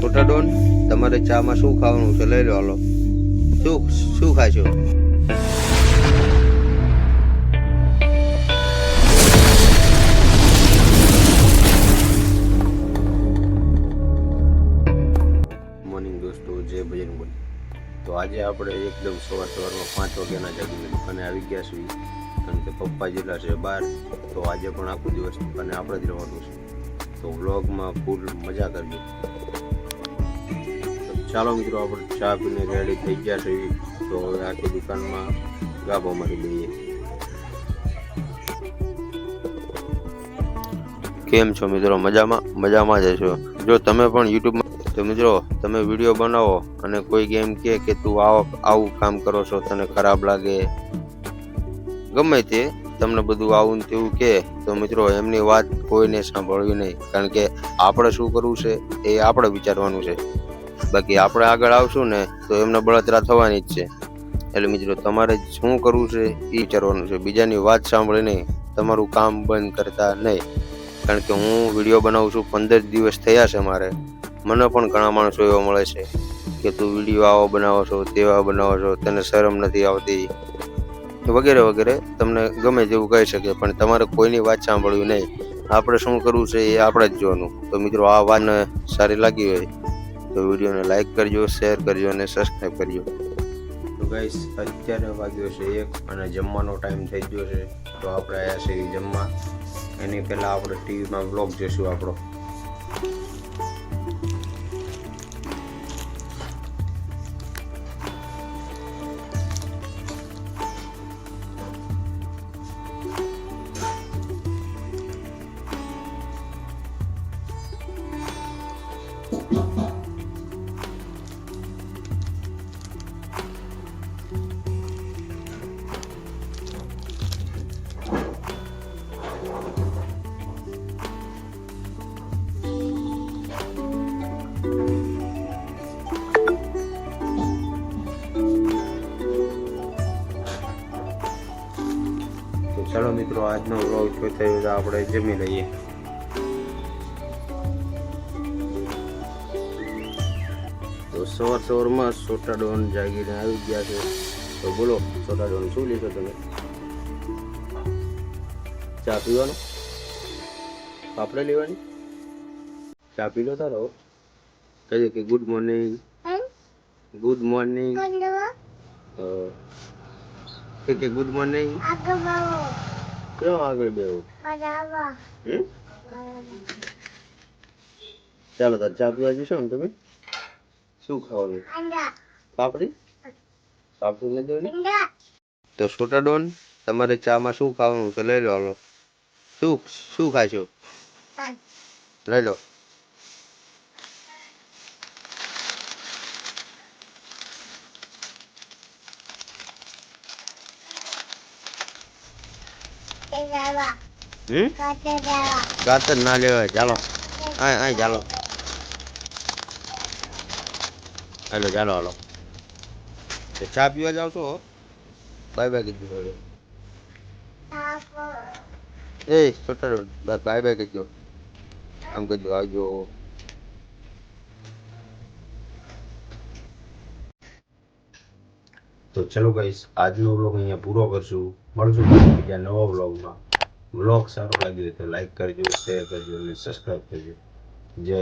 છોટા Don તમારે ચામાં શું ખાવાનું છે? લઈ લો, હાલો. શું શું ખાશો મોર્નિંગ દોસ્તો, જય બજરંગ તો આજે આપણે એકદમ સવાર સવારમાં પાંચ વાગ્યાના જાગીને દુકાને આવી ગયા છીએ. કારણ કે પપ્પા જેટલા છે બહાર તો આજે પણ આખો દિવસ દુકાને આપણે જ રહેવાનું છે. તો વ્લોગમાં ફૂલ મજા કરજો. ચાલો મિત્રો, આપણે ચા પીને રેડી થઈ ગયા છે. તો હવે આખી દુકાનમાં ગાભો મારી દઈએ કેમ છો મિત્રો? મજામાં? મજામાં જ છો? જો તમે પણ યુટ્યુબમાં તો મિત્રો, તમે વીડિયો બનાવો અને કોઈ ગેમ કહે કે તું આવો, આવું કામ કરો છો, તને ખરાબ લાગે. ગમે તે તમને બધું આવું ને તેવું કહે, તો મિત્રો, એમની વાત કોઈને સાંભળવી નહીં. કારણ કે આપણે શું કરવું છે, એ આપણે વિચારવાનું છે. બાકી આપણે આગળ આવશું ને, તો એમને બળતરા થવાની જ છે. એટલે મિત્રો, તમારે શું કરવું છે એ વિચારવાનું છે. બીજાની વાત સાંભળીને તમારું કામ બંધ કરતા નહીં. કારણ કે હું વીડિયો બનાવું છું, પંદર દિવસ થયા છે મારે. મને પણ ઘણા માણસો એવા મળે છે કે તું વીડિયો આવો બનાવો છો, તેવા બનાવો છો, તને શરમ નથી આવતી વગેરે વગેરે. તમને ગમે તેવું કહી શકે, પણ તમારે કોઈની વાત સાંભળવી નહીં. આપણે શું કરવું છે એ આપણે જ જોવાનું. તો મિત્રો, આ વાતને સારી લાગી હોય તો વિડીયોને લાઈક કરજો, શેર કરજો અને સબસ્ક્રાઈબ કરજો. તો ગાઈસ અત્યારે વાગ્યો છે એક અને જમવાનો ટાઈમ થઈ ગયો છે. તો આપણે આવ્યા છીએ જમવા. એની પહેલાં આપણે ટીવીમાં બ્લોગ જોઈશું આપણો. ચાલો મિત્રો આજનો બ્લોગ જો થયો તો આપણે જમી લઈએ. તો સવાર સવારમાં સોટા ડોન જાગીને આવી ગયા છે. તો બોલો સોટા ડોન શું લીધો તમે? ચા પીવાનો? આપણે લેવાની? ચા પી લો તારો. કહે કે ગુડ મોર્નિંગ ગુડ મોર્નિંગ કે કે ગુડ મોર્નિંગ ક્યાં આગળ બેવું હમ? ચાલો તો ચા પીવા જશો ને તમે? શું ખાવાનું? પાપડી? પાપડી લઈ જવાની તો છોટા ડોન તમારે ચામાં શું ખાવાનું છે? લઈ લો શું શું ખાશો? લઈ લો. હમ કાતર ના લેવાય ચાલો આય આય ચાલો હાલો ચાલો હાલો તો ચા પીવા જાવ છો બાય બાય કીધું હવે એ છોટા બાય બાય કીધું આમ કીધું આવજો તો ચલો ગાઈસ આજનો વ્લોગ અહીંયા પૂરો કરશું. મળશું બીજા નવા વ્લોગમાં વ્લોગ સારો લાગ્યો તો લાઈક કરજો શેર કરજો અને સબસ્ક્રાઈબ કરજો. જય